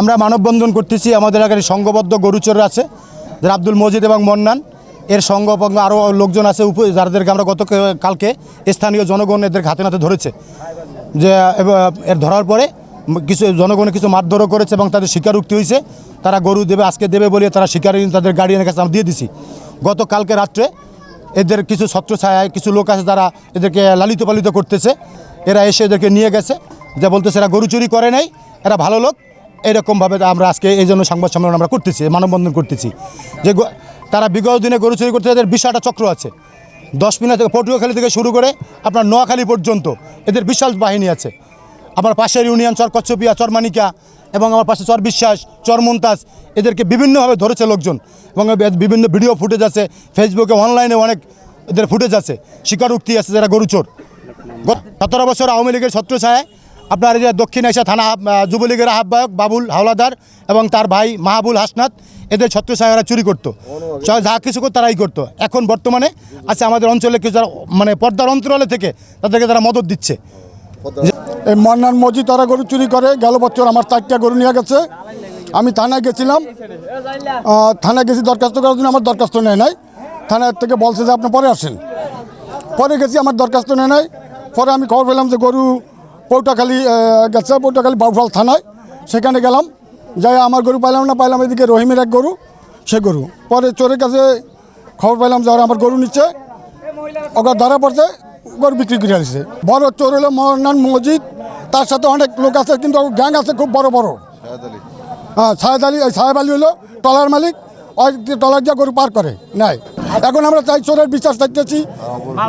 আমরা মানববন্ধন করতেছি, আমাদের এখানে সংঘবদ্ধ গরুচর আছে, যারা আব্দুল মজিদ এবং মন্নান। এর সঙ্গপঙ্গ আরও লোকজন আছে উপ যাদেরকে আমরা গত কালকে স্থানীয় জনগণ এদের হাতে নাতে ধরেছে। যে এর ধরার পরে কিছু জনগণে কিছু মারধরও করেছে এবং তাদের স্বীকারোক্তি হয়েছে তারা গরু দেবে, আজকে দেবে বলে তারা স্বীকার তাদের গার্ডিয়ানের কাছে আমরা দিয়ে দিছি। গত কালকে রাত্রে এদের কিছু ছত্র ছত্রছায়ায় কিছু লোক আছে যারা এদেরকে লালিত পালিত করতেছে। এরা এসে এদেরকে নিয়ে গেছে। যা বলতেছে এরা গরু চুরি করে নাই, এরা ভালো লোক। এরকমভাবে আমরা আজকে এই জন্য সংবাদ সম্মেলন আমরা করতেছি, মানববন্ধন করতেছি। যে তারা বিগত দিনে গরু চুরি করতে এদের বিশালটা চক্র আছে, দশ মিনিট থেকে পটুয়াখালী থেকে শুরু করে আপনার নোয়াখালী পর্যন্ত এদের বিশাল বাহিনী আছে। আমার পাশের ইউনিয়ন চর কচ্ছপিয়া চরমানিকা এবং আমার পাশে চর বিশ্বাস, চর মুমতাজ, এদেরকে বিভিন্নভাবে ধরেছে লোকজন এবং বিভিন্ন ভিডিও ফুটেজ আছে, ফেসবুকে, অনলাইনে অনেক এদের ফুটেজ আছে শিকার উক্তি আছে যারা গরু চোর। সতেরো বছর আওয়ামী লীগের ছত্রছায়ায় আপনার যে দক্ষিণ এশিয়া থানা যুবলীগের আহ্বায়ক বাবুল হাওলাদার এবং তার ভাই মাহাবুল হাসনাত, এদের ছত্রছায়ারা চুরি করতো। যা কিছু করতো তারাই করতো। এখন বর্তমানে আছে আমাদের অঞ্চলে কিছু যারা মানে পর্দার অন্তরালে থেকে তাদেরকে তারা মদত দিচ্ছে। এই মন্নান মজি তারা গরু চুরি করে, গেল বছর আমার চারটা গরু নিয়ে গেছে। আমি থানায় গেছিলাম। থানায় গেছি দরখাস্ত করার জন্য, আমার দরখাস্ত নেয় নাই। থানার থেকে বলছে যে আপনি পরে আসেন। পরে গেছি, আমার দরখাস্ত নেয় নাই। পরে আমি খবর পেলাম যে গরু পৌটাখালী গেছে পৌটাখালী বাউফাল থানায়। সেখানে গেলাম যাই আমার গরু পাইলাম না পাইলাম এদিকে রহিমের এক গরু সে গরু। পরে চোরের কাছে খবর পাইলাম যে আমার গরু নিচ্ছে। ওকে ধরা পড়ছে গরু বিক্রি করে আসছে বড় চোর হলো মহানান মসজিদ তার সাথে অনেক লোক আছে কিন্তু গ্যাং আছে খুব বড় বড়। হ্যাঁ সাহেদ আলী সাহেব আলী হলো টলার মালিক। টলার দিয়ে গরু পার করে নাই এখন আমরা চাই চোরের বিশ্বাস চাইতেছি,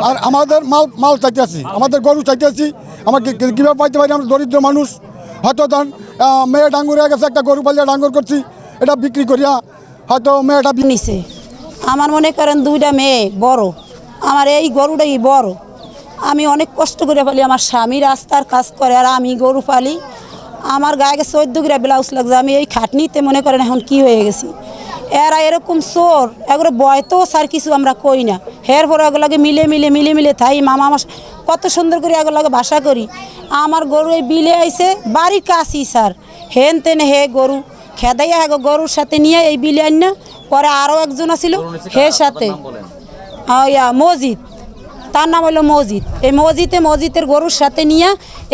আর আমাদের মাল মাল চাইতেছি, আমাদের গরু চাইতেছি। আমাকে কীভাবে পাইতে পারি? আমরা দরিদ্র মানুষ। হয়তো ধর মেয়ে ডাঙ্গুর হয়ে গেছে, একটা গরু পালিয়ে ডাঙ্গুর করছি, এটা বিক্রি করিয়া হয়তো মেয়েটা নিছে। আমার মনে করেন দুইটা মেয়ে বড়। আমার এই গরুটাই বড়। আমি অনেক কষ্ট করে পালি, আমার স্বামী রাস্তার কাজ করে, আর আমি গরু পালি। আমার গায়ে চোদ্দ গ্রা ব্লাউজ লাগছে। আমি এই খাটনিতে মনে করেন এখন কি হয়ে গেছি। এরা এরকম চোর এগুলো বয়তো স্যার কিছু আমরা কই না। হের পরে এগুলোকে মিলে মিলে মিলে মিলে থাই মামা আমার কত সুন্দর করে এগুলোকে বাসা করি। আমার গরু এই বিলে আইছে বাড়ির কাছি স্যার। হেন তেন হে গরু খেদাইয়া হ্যাঁ গরুর সাথে নিয়ে এই বিলে আন না পরে আরও একজন আছিল হে সাথে। ইয়া মসজিদ তার নাম হলো মসজিদ এই মসজিদে মসজিদের গরুর সাথে নিয়ে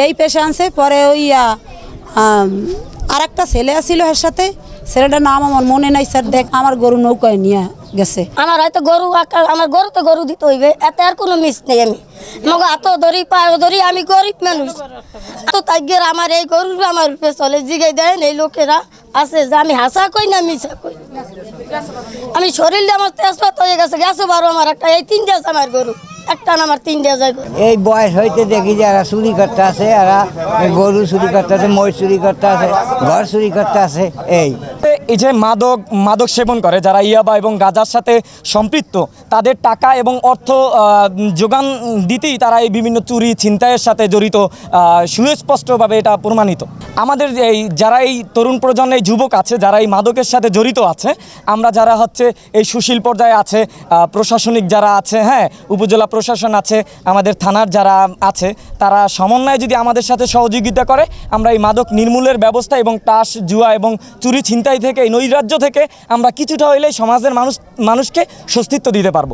এই পেশা আনছে পরে ওই আর একটা ছেলে আসছিল এর সাথে ছেলেটার নাম আমার মনে নাই, স্যার, দেখ, আমার গরু নৌকায় নিয়ে গেছে। আমার হয়তো গরু আমার গরু তো গরু দিতে হইবে, এতে আর কোনো মিস নেই আমি। আমাকে হাত ধরি পা ধরি আমি গরিব মানুষ। তো তাইগের আমার এই গরু আমার রূপে চলে, জিগাই দেন এই লোকেরা, আছে যে আমি হাসা কই না মিশা কই? আমি শরীরে আমার তেজপাত হয়ে গেছে গেছে বারো আমার একটা, এই তিনটা আছে আমার গরু। একটা না আমার তিনটা এই বয়স হইতে দেখি যে এরা চুরি করতে আছে এরা গরু চুরি করতে আছে মই চুরি করতে আছে ঘর চুরি করতে আছে এই। এই যে মাদক মাদক সেবন করে, যারা ইয়াবা এবং গাজার সাথে সম্পৃক্ত, তাদের টাকা এবং অর্থ যোগান দিতেই তারা এই বিভিন্ন চুরি, ছিনতাইয়ের সাথে জড়িত সুস্পষ্টভাবে এটা প্রমাণিত। আমাদের এই, যারা এই তরুণ প্রজন্ম যুবক আছে, যারা এই মাদকের সাথে জড়িত আছে, আমরা যারা হচ্ছে এই সুশীল পর্যায়ে আছে প্রশাসনিক যারা আছে হ্যাঁ উপজেলা প্রশাসন আছে, আমাদের থানার যারা আছে, তারা সমন্বয়ে যদি আমাদের সাথে সহযোগিতা করে, আমরা এই মাদক নির্মূলের ব্যবস্থা এবং টাস জুয়া এবং চুরি, ছিনতাই থেকে এই নৈরাজ্য থেকে আমরা কিছুটা হইলে সমাজের মানুষ মানুষকে স্বস্তিত্ব দিতে পারব।